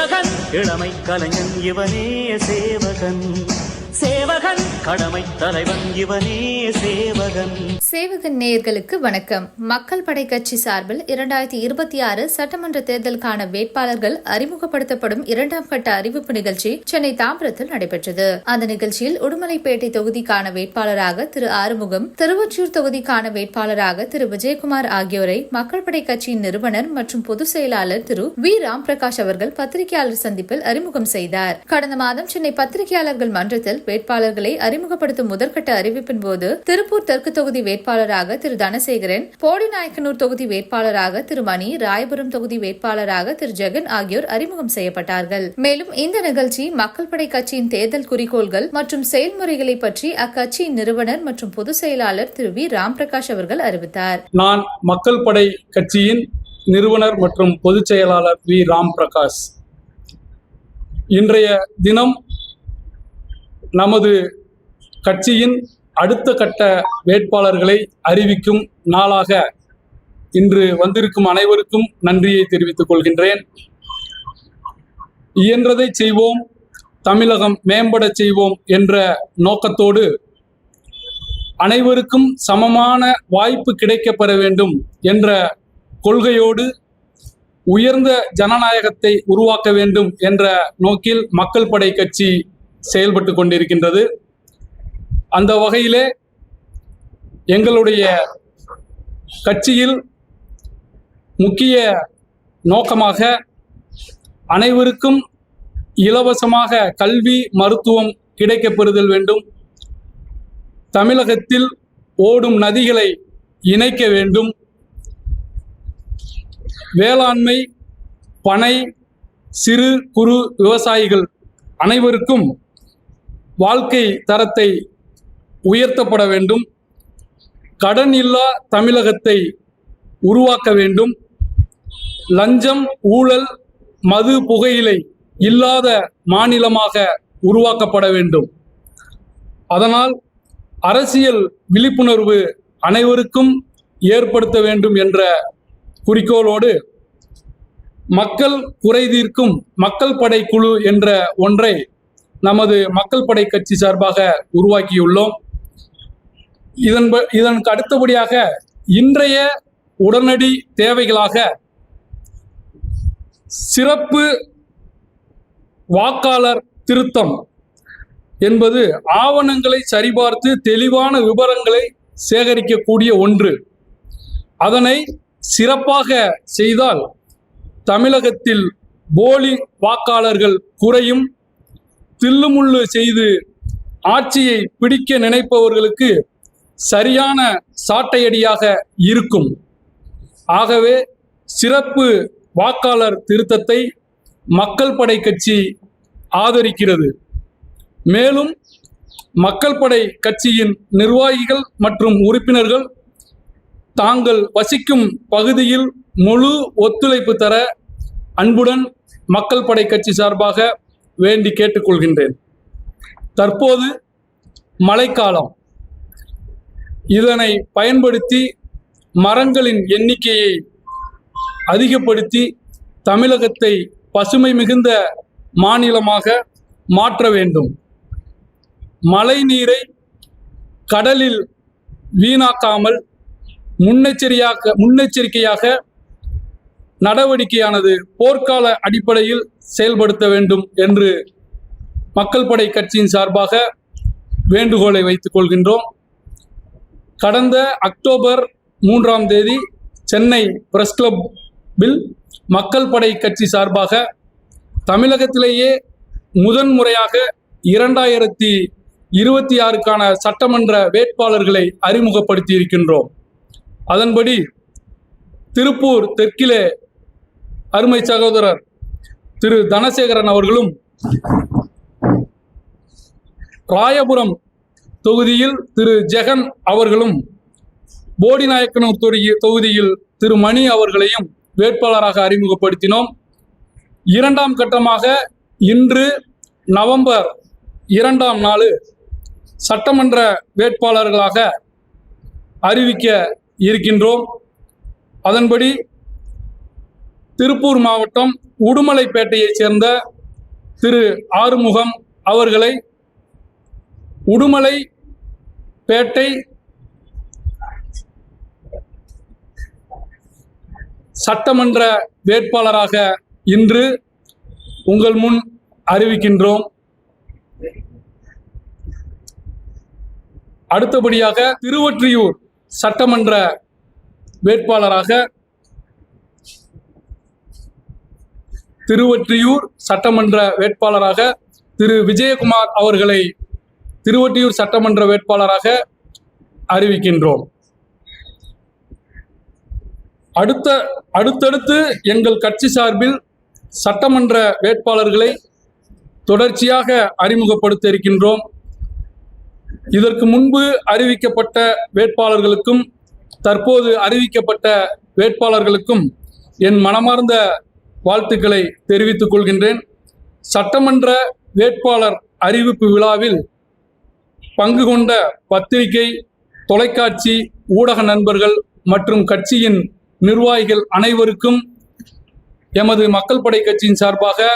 சேவகன். இளமை கலைஞன் இவனே சேவகன். சேவகன். கடமை தலைவன் இவனே சேவகன். சேவகன் நேயர்களுக்கு வணக்கம். மக்கள் படை கட்சி சார்பில் இரண்டாயிரத்தி இருபத்தி ஆறு சட்டமன்ற தேர்தலுக்கான வேட்பாளர்கள் அறிமுகப்படுத்தப்படும் இரண்டாம் கட்ட அறிவிப்பு நிகழ்ச்சி சென்னை தாம்பரத்தில் நடைபெற்றது. அந்த நிகழ்ச்சியில் உடுமலைப்பேட்டை தொகுதிக்கான வேட்பாளராக திரு ஆறுமுகம் திருவொற்றியூர் தொகுதிக்கான வேட்பாளராக திரு விஜயகுமார் ஆகியோரை மக்கள் படை கட்சியின் நிறுவனர் மற்றும் பொதுச் செயலாளர் திரு வி. ராம் பிரகாஷ் அவர்கள் பத்திரிகையாளர் சந்திப்பில் அறிமுகம் செய்தார். கடந்த மாதம் சென்னை பத்திரிகையாளர்கள் மன்றத்தில் வேட்பாளர்களை அறிமுகப்படுத்தும் முதற்கட்ட அறிவிப்பின் போது திருப்பூர் தெற்கு தொகுதி வேட்பாளராக திரு தனசேகரன் போடிநாயக்கனூர் தொகுதி வேட்பாளராக திரு மணி ராயபுரம் தொகுதி வேட்பாளராக திரு ஜெகன் ஆகியோர் அறிமுகம் செய்யப்பட்டார்கள். மேலும் இந்த நிகழ்ச்சி மக்கள் படை கட்சியின் தேர்தல் குறிக்கோள்கள் மற்றும் செயல்முறைகளை பற்றி அக்கட்சியின் நிறுவனர் மற்றும் பொதுச் செயலாளர் திரு வி. ராம் பிரகாஷ் அவர்கள் அறிவித்தார். நான் மக்கள் படை கட்சியின் நிறுவனர் மற்றும் பொதுச் செயலாளர் வி. ராம் பிரகாஷ் இன்றைய தினம் நமது கட்சியின் அடுத்த கட்ட வேட்பாளர்களை அறிவிக்கும் நாளாக இன்று வந்திருக்கும் அனைவருக்கும் நன்றியை தெரிவித்துக் கொள்கின்றேன். இயன்றதை செய்வோம் தமிழகம் மேம்படச் செய்வோம் என்ற நோக்கத்தோடு அனைவருக்கும் சமமான வாய்ப்பு கிடைக்கப்பெற வேண்டும் என்ற கொள்கையோடு உயர்ந்த ஜனநாயகத்தை உருவாக்க வேண்டும் என்ற நோக்கில் மக்கள் படை கட்சி செயல்பட்டு கொண்டிருக்கின்றது. அந்த வகையிலே எங்களுடைய கட்சியில் முக்கிய நோக்கமாக அனைவருக்கும் இலவசமாக கல்வி மருத்துவம் கிடைக்கப்பெறுதல் வேண்டும். தமிழகத்தில் ஓடும் நதிகளை இணைக்க வேண்டும். வேளாண்மை பனை சிறு குறு விவசாயிகள் அனைவருக்கும் வாழ்க்கை தரத்தை உயர்த்தப்பட வேண்டும். கடன் இல்லா தமிழகத்தை உருவாக்க வேண்டும். லஞ்சம் ஊழல் மது புகையிலை இல்லாத மாநிலமாக உருவாக்கப்பட வேண்டும். அதனால் அரசியல் விழிப்புணர்வு அனைவருக்கும் ஏற்படுத்த வேண்டும் என்ற குறிக்கோளோடு மக்கள் குறை தீர்க்கும் மக்கள் படை குழு என்ற ஒன்றை நமது மக்கள் படை கட்சி சார்பாக உருவாக்கியுள்ளோம். இதன் ப- இதற்கு அடுத்தபடியாக இன்றைய உடனடி தேவைகளாக சிறப்பு வாக்காளர் திருத்தம் என்பது ஆவணங்களை சரிபார்த்து தெளிவான விவரங்களை சேகரிக்கக்கூடிய ஒன்று. அதனை சிறப்பாக செய்தால் தமிழகத்தில் போலி வாக்காளர்கள் குறையும். தில்லுமுள்ளு செய்து ஆட்சியை பிடிக்க நினைப்பவர்களுக்கு சரியான சாட்டையடியாக இருக்கும். ஆகவே சிறப்பு வாக்காளர் திருத்தத்தை மக்கள் படை கட்சி ஆதரிக்கிறது. மேலும் மக்கள் படை கட்சியின் நிர்வாகிகள் மற்றும் உறுப்பினர்கள் தாங்கள் வசிக்கும் பகுதியில் முழு ஒத்துழைப்பு தர அன்புடன் மக்கள் படை கட்சி சார்பாக வேண்டி கேட்டுக்கொள்கின்றேன். தற்போது மழைக்காலம். இதனை பயன்படுத்தி மரங்களின் எண்ணிக்கையை அதிகப்படுத்தி தமிழகத்தை பசுமை மிகுந்த மாநிலமாக மாற்ற வேண்டும். மழை நீரை கடலில் வீணாக்காமல் முன்னெச்சரியாக முன்னெச்சரிக்கையாக நடவடிக்கையானது போர்க்கால அடிப்படையில் செயல்படுத்த வேண்டும் என்று மக்கள் படை கட்சியின் சார்பாக வேண்டுகோளை வைத்துக் கொள்கின்றோம். கடந்த அக்டோபர் மூன்றாம் தேதி சென்னை பிரஸ் கிளப்பில் மக்கள் படை கட்சி சார்பாக தமிழகத்திலேயே முதன்முறையாக இரண்டாயிரத்தி இருபத்தி ஆறுக்கான சட்டமன்ற வேட்பாளர்களை அறிமுகப்படுத்தி இருக்கின்றோம் அதன்படி திருப்பூர் தெற்கிலே அருமை சகோதரர் திரு தனசேகரன் அவர்களும் ராயபுரம் தொகுதியில் திரு ஜெகன் அவர்களும் போடிநாயக்கனூர் தொகுதி- தொகுதியில் திரு மணி அவர்களையும் வேட்பாளராக அறிமுகப்படுத்தினோம். இரண்டாம் கட்டமாக இன்று நவம்பர் இரண்டாம் நாள் சட்டமன்ற வேட்பாளர்களாக அறிவிக்க இருக்கின்றோம். அதன்படி திருப்பூர் மாவட்டம் உடுமலைப்பேட்டையைச் சேர்ந்த திரு ஆறுமுகம் அவர்களை உடுமலை பேட்டை சட்டமன்ற வேட்பாளராக இன்று உங்கள் முன் அறிவிக்கின்றோம். அடுத்தபடியாக திருவொற்றியூர் சட்டமன்ற வேட்பாளராக திருவொற்றியூர் சட்டமன்ற வேட்பாளராக திரு. விஜயகுமார் அவர்களை திருவொற்றியூர் சட்டமன்ற வேட்பாளராக அறிவிக்கின்றோம். அடுத்த அடுத்தடுத்து எங்கள் கட்சி சார்பில் சட்டமன்ற வேட்பாளர்களை தொடர்ச்சியாக அறிமுகப்படுத்த இருக்கின்றோம். இதற்கு முன்பு அறிவிக்கப்பட்ட வேட்பாளர்களுக்கும் தற்போது அறிவிக்கப்பட்ட வேட்பாளர்களுக்கும் என் மனமார்ந்த வாழ்த்துக்களை தெரிவித்துக் கொள்கின்றேன். சட்டமன்ற வேட்பாளர் அறிவிப்பு விழாவில் பங்கு கொண்ட பத்திரிகை தொலைக்காட்சி ஊடக நண்பர்கள் மற்றும் கட்சியின் நிர்வாகிகள் அனைவருக்கும் எமது மக்கள் படை கட்சியின் சார்பாக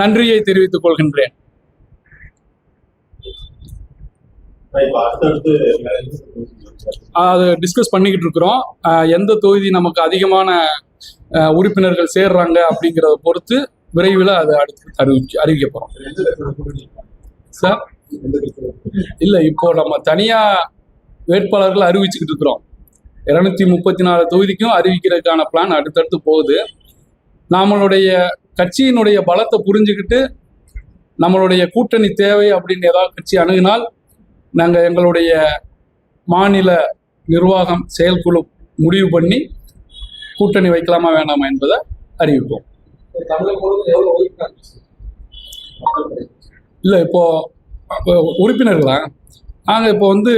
நன்றியை தெரிவித்துக் கொள்கின்றேன். அடுத்தடுத்து அது டிஸ்கஸ் பண்ணிக்கிட்டு இருக்கிறோம் எந்த தொகுதி நமக்கு அதிகமான உறுப்பினர்கள் சேர்றாங்க அப்படிங்கிறத பொறுத்து விரைவில் அதை அடுத்து அறிவிக்க அறிவிக்க போகிறோம் சார்? இல்லை இப்போ நம்ம தனியாக வேட்பாளர்கள் அறிவிச்சுக்கிட்டு இருக்கிறோம் இருநூத்தி முப்பத்தி நாலு தொகுதிக்கும் அறிவிக்கிறதுக்கான பிளான் அடுத்தடுத்து போகுது. நம்மளுடைய கட்சியினுடைய பலத்தை புரிஞ்சுக்கிட்டு நம்மளுடைய கூட்டணி தேவை அப்படின்னு ஏதாவது கட்சி அணுகினால் நாங்கள் எங்களுடைய மாநில நிர்வாகம் செயற்குழு முடிவு பண்ணி கூட்டணி வைக்கலாமா வேணாமா என்பதை அறிவிப்போம். இல்லை இப்போ உறுப்பினர்களா? நாங்கள் இப்போ வந்து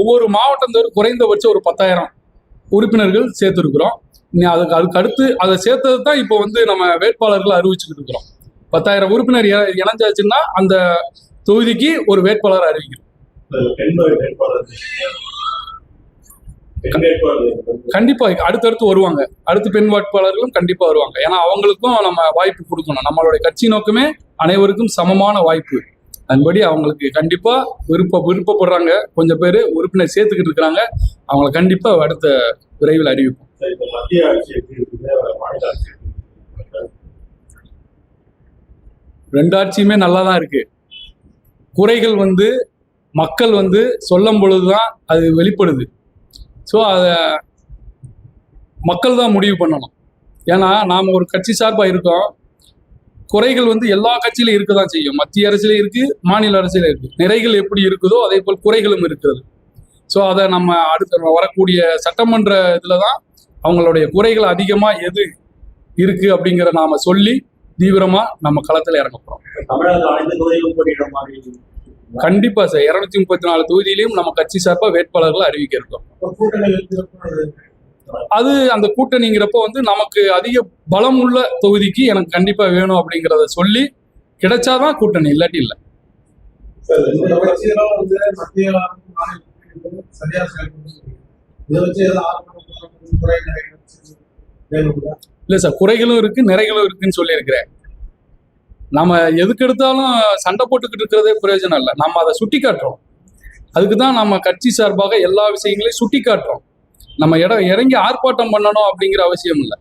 ஒவ்வொரு மாவட்டம் குறைந்தபட்சம் ஒரு பத்தாயிரம் உறுப்பினர்கள் சேர்த்துருக்குறோம். நீ அதுக்கு அதுக்கு அடுத்து அதை சேர்த்தது தான் இப்போ வந்து நம்ம வேட்பாளர்கள் அறிவிச்சுக்கிட்டு இருக்கிறோம். பத்தாயிரம் உறுப்பினர் இணைஞ்சாச்சுன்னா அந்த தொகுதிக்கு ஒரு வேட்பாளர் அறிவிக்கிறோம். கண்டிப்பா அடுத்தடுத்து வருவாங்க. அடுத்து பெண் வேட்பாளர்களும் கண்டிப்பா வருவாங்க. ஏன்னா அவங்களுக்கும் நம்ம வாய்ப்பு கொடுக்கணும். நம்மளுடைய கட்சி நோக்கமே அனைவருக்கும் சமமான வாய்ப்பு. அதன்படி அவங்களுக்கு கண்டிப்பா விருப்ப விருப்பப்படுறாங்க. கொஞ்சம் பேர் உறுப்பினர் சேர்த்துக்கிட்டு இருக்கிறாங்க. அவங்கள கண்டிப்பா அடுத்த விரைவில் அறிவிப்போம்? ரெண்டு ஆட்சியுமே நல்லா தான் இருக்கு. குறைகள் வந்து மக்கள் வந்து சொல்லும் பொழுதுதான் அது வெளிப்படுது. ஸோ அதை மக்கள் தான் முடிவு பண்ணணும். ஏன்னா நாம் ஒரு கட்சி சார்பாக இருக்கோம். குறைகள் வந்து எல்லா கட்சியிலும் இருக்க தான் செய்யும். மத்திய அரசியல இருக்கு மாநில அரசியல இருக்கு. நிறைகள் எப்படி இருக்குதோ அதே போல் குறைகளும் இருக்கிறது. ஸோ அதை நம்ம அடுத்த வரக்கூடிய சட்டமன்ற இதில் தான் அவங்களுடைய குறைகள் அதிகமாக எது இருக்கு அப்படிங்கிற நாம சொல்லி தீவிரமா நம்ம களத்தில் இறங்க போறோம். கண்டிப்பா சார். இருநூத்தி முப்பத்தி நாலு தொகுதியிலையும் நம்ம கட்சி சார்பா வேட்பாளர்களை அறிவிக்க இருக்கோம் அது அந்த கூட்டணிங்கிறப்போ வந்து நமக்கு அதிக பலம் உள்ள தொகுதிக்கு எனக்கு கண்டிப்பா வேணும் அப்படிங்கிறத சொல்லி கிடைச்சாதான் கூட்டணி இல்லாட்டி இல்லை? இல்லை சார் குறைகளும் இருக்கு நிறைகளும் இருக்குன்னு சொல்லியிருக்கிறேன். நம்ம எதுக்கு எடுத்தாலும் சண்டை போட்டுக்கிட்டு இருக்கிறதே பிரயோஜனம் இல்லை. நம்ம அதை சுட்டி காட்டுறோம் அதுக்கு தான் நம்ம கட்சி சார்பாக எல்லா விஷயங்களையும் சுட்டி காட்டுறோம் நம்ம இடம் இறங்கி ஆர்ப்பாட்டம் பண்ணணும் அப்படிங்கிற அவசியம் இல்லை.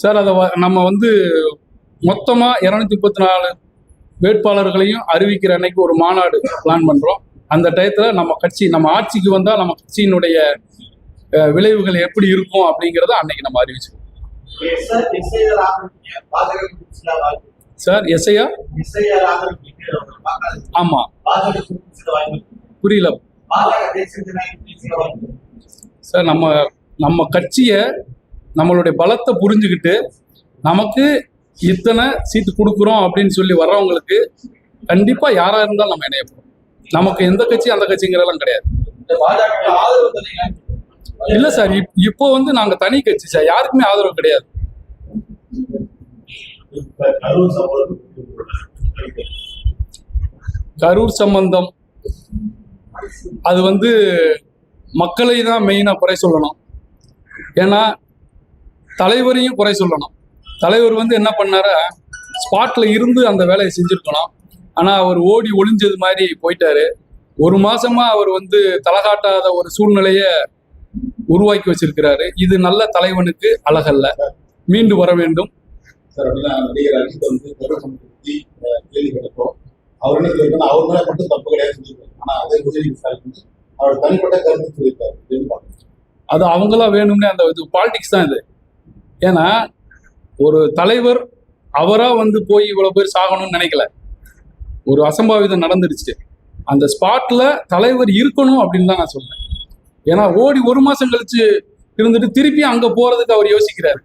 சார், அதை நம்ம வந்து மொத்தமாக இரநூத்தி முப்பத்தி நாலு வேட்பாளர்களையும் அறிவிக்கிற அன்னைக்கு ஒரு மாநாடு பிளான் பண்ணுறோம் அந்த டயத்தில் நம்ம கட்சி நம்ம ஆட்சிக்கு வந்தால் நம்ம கட்சியினுடைய விளைவுகள் எப்படி இருக்கும் அப்படிங்கிறத அன்னைக்கு நம்ம அறிவிச்சிருக்கோம் சார் எஸ்ஐயா ஆமாம் புரியல. சார் நம்ம நம்ம கட்சியை நம்மளுடைய பலத்தை புரிஞ்சுக்கிட்டு நமக்கு இத்தனை சீட்டு கொடுக்குறோம் அப்படின்னு சொல்லி வர்றவங்களுக்கு கண்டிப்பா யாரா இருந்தாலும் நம்ம இணைய போறோம். நமக்கு எந்த கட்சி அந்த கட்சிங்கிறதெல்லாம் கிடையாது. இல்ல சார் இப்- இப்போ வந்து நாங்க தனி கட்சி சார் யாருக்குமே ஆதரவு கிடையாது. கரூர் சம்பந்தம். அது வந்து மக்களை தான் மெயினாக குறை சொல்லணும். ஏன்னா தலைவரையும் குறை சொல்லணும். தலைவர் வந்து என்ன பண்ணாரா? ஸ்பாட்ல இருந்து அந்த வேலையை செஞ்சிருக்கணும். ஆனா அவர் ஓடி ஒளிஞ்சது மாதிரி போயிட்டாரு. ஒரு மாசமா அவர் வந்து தலகாட்டாத ஒரு சூழ்நிலைய உருவாக்கி வச்சிருக்கிறாரு. இது நல்ல தலைவனுக்கு அழகல்ல. மீண்டு வர வேண்டும். அவர் மேல மட்டும் தப்பு கிடையாது ஆனா அதே அவர் தனிப்பட்ட கருத்து சொல்லியிருக்காரு. அவங்களா வேணும்னே அந்த இது பாலிடிக்ஸ் தான் இது. ஏன்னா ஒரு தலைவர் அவரா வந்து போய் இவ்வளவு பேர் சாகணும்னு நினைக்கல. ஒரு அசம்பாவிதம் நடந்துருச்சு அந்த ஸ்பாட்ல தலைவர் இருக்கணும் அப்படின்னு தான் நான் சொல்றேன். ஏன்னா ஓடி ஒரு மாசம் கழிச்சு இருந்துட்டு திருப்பி அங்க போறதுக்கு அவர் யோசிக்கிறாரு.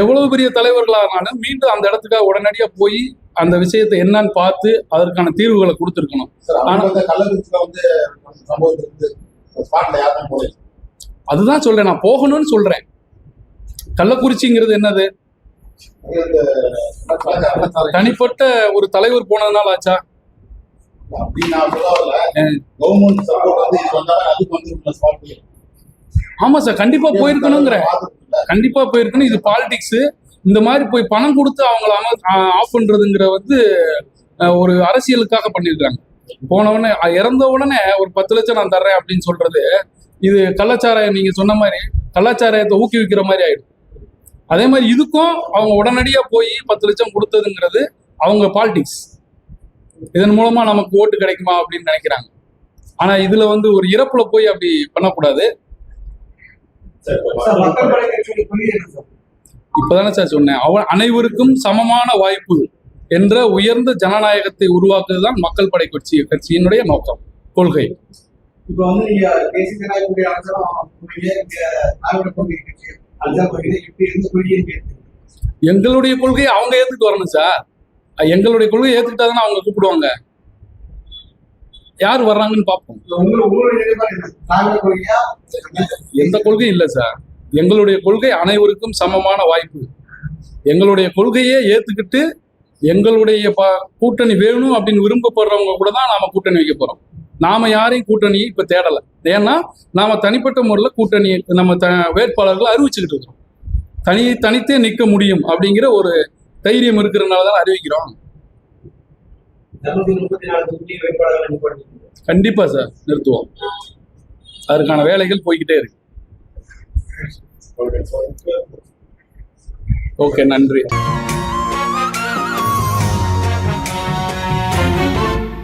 எவ்வளவு பெரிய தலைவர்களானாலும் மீண்டும் அந்த இடத்துக்காக உடனடியா போய் அந்த விஷயத்தை என்னன்னு பார்த்து அதற்கான தீர்வுகளை கொடுத்துருக்கணும். அதுதான் சொல்றேன் நான் போகணும்னு சொல்றேன். கள்ளக்குறிச்சிங்கிறது என்னது? தனிப்பட்ட ஒரு தலைவர் போனதுனால ஆச்சா? ஆமா சார் கண்டிப்பா போயிருக்கணுங்கிறேன் கண்டிப்பா போயிருக்கணும். இது பாலிடிக்ஸ் இந்த மாதிரி போய் பணம் கொடுத்து அவங்கள ஆஃப் பண்றதுங்கிற வந்து ஒரு அரசியலுக்காக பண்ணியிருக்காங்க போன உடனே அஹ், இறந்த உடனே ஒரு பத்து லட்சம் நான் தர்றேன் அப்படின்னு சொல்றது இது கள்ளச்சாராயம் நீங்க சொன்ன மாதிரி கள்ளச்சாராயத்தை ஊக்குவிக்கிற மாதிரி ஆயிடும். அதே மாதிரி இதுக்கும் அவங்க உடனடியா போய் பத்து லட்சம் கொடுத்ததுங்கிறது அவங்க பாலிடிக்ஸ் இதன் மூலமா நமக்கு ஓட்டு கிடைக்குமா அப்படின்னு நினைக்கிறாங்க. ஆனா இதுல வந்து ஒரு இறப்புல போய் அப்படி பண்ணக்கூடாது. இப்பதானே சார் சொன்னேன். அவன் அனைவருக்கும் சமமான வாய்ப்பு என்ற உயர்ந்த ஜனநாயகத்தை உருவாக்குவதுதான் மக்கள் படை கட்சி கட்சியினுடைய நோக்கம் கொள்கை. இப்ப வந்து நீங்க தேசிய எங்களுடைய கொள்கையை அவங்க ஏத்துட்டு வரணும் சார். எங்களுடைய கொள்கையை ஏத்துக்கிட்டாதான் அவங்க கூப்பிடுவாங்க? யார் வர்றாங்கன்னு பார்ப்போம். எந்த கொள்கையும் இல்லை சார். எங்களுடைய கொள்கை அனைவருக்கும் சமமான வாய்ப்பு. எங்களுடைய கொள்கையை ஏத்துக்கிட்டு எங்களுடைய ப- கூட்டணி வேணும் அப்படின்னு விரும்பப்படுறவங்க கூட தான் நாம கூட்டணி வைக்க போறோம். நாம யாரையும் கூட்டணியை இப்ப தேடல. ஏன்னா நாம தனிப்பட்ட முறையில் கூட்டணி நம்ம த வேட்பாளர்களை அறிவிச்சுக்கிட்டு இருக்கிறோம். தனி தனித்தே நிற்க முடியும் அப்படிங்கிற ஒரு தைரியம் இருக்கிறதுனால தான் அறிவிக்கிறோம். கண்டிப்பா சார் நிறுத்துவோம். அதற்கான வேலைகள் போய்கிட்டே இருக்கு. ஓகே நன்றி.